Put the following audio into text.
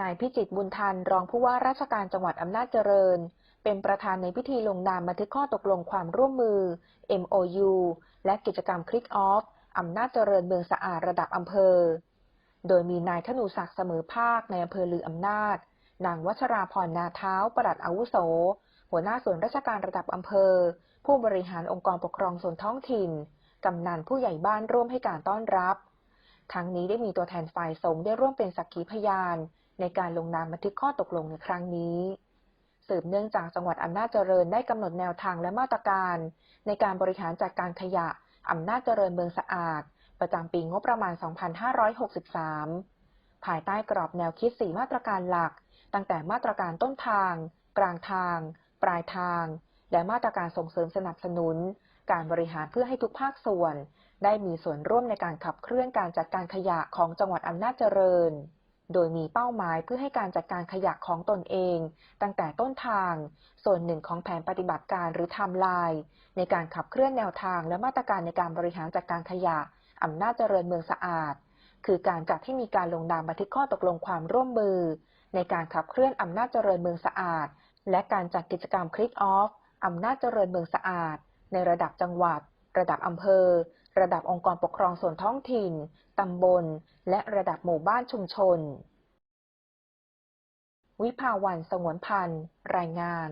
นายพิจิตบุญทันรองผู้ว่าราชการจังหวัดอำนาจเจริญ เป็นประธานในพิธีลงนามบันทึกข้อตกลงความร่วมมือ MOU และกิจกรรมคลิกออฟอำนาจเจริญเมืองสะอาดระดับอำเภอ โดยมีนายธนูศักดิ์เสมอภาคในอำเภอลืออำนาจ นางวัชราพรนาเท้า ปลัดอาวุโส หัวหน้าส่วนราชการระดับอำเภอ ผู้บริหารองค์กรปกครองส่วนท้องถิ่น กำนันผู้ใหญ่บ้านร่วมให้การต้อนรับ ทั้งนี้ได้มีตัวแทนฝ่ายสงฆ์ได้ร่วมเป็นสักขีพยาน ในการลงนามบันทึกข้อตกลงในครั้งนี้ สืบเนื่องจากจังหวัดอำนาจเจริญได้กำหนดแนวทางและมาตรการ ในการบริหารจัดการขยะอำนาจเจริญเมืองสะอาด ประจำปีงบประมาณ 2563 ภายใต้กรอบแนวคิด 4 มาตรการหลัก ตั้งแต่มาตรการต้นทาง กลางทาง ปลายทาง และมาตรการส่งเสริมสนับสนุน การบริหารเพื่อให้ทุกภาคส่วน ได้มีส่วนร่วมในการขับเคลื่อนการจัดการขยะของจังหวัดอำนาจเจริญ โดยมีเป้าหมายเพื่อให้การจัดการขยะของตนเอง ตั้งแต่ต้นทาง ส่วนหนึ่งของแผนปฏิบัติการหรือไทม์ไลน์ในการขับเคลื่อนแนวทางและมาตรการในการบริหารจัดการขยะอำนาจเจริญเมืองสะอาด คือการจัดให้มีการลงนามบันทึกข้อตกลงความร่วมมือ ในการขับเคลื่อนอำนาจเจริญเมืองสะอาด และการจัดกิจกรรมคลิกออฟอำนาจเจริญเมืองสะอาด ในระดับจังหวัด ระดับอำเภอ ระดับองค์กรปกครองส่วนท้องถิ่น ตำบล และระดับหมู่บ้านชุมชน วิภาวันสงวนพันธ์ รายงาน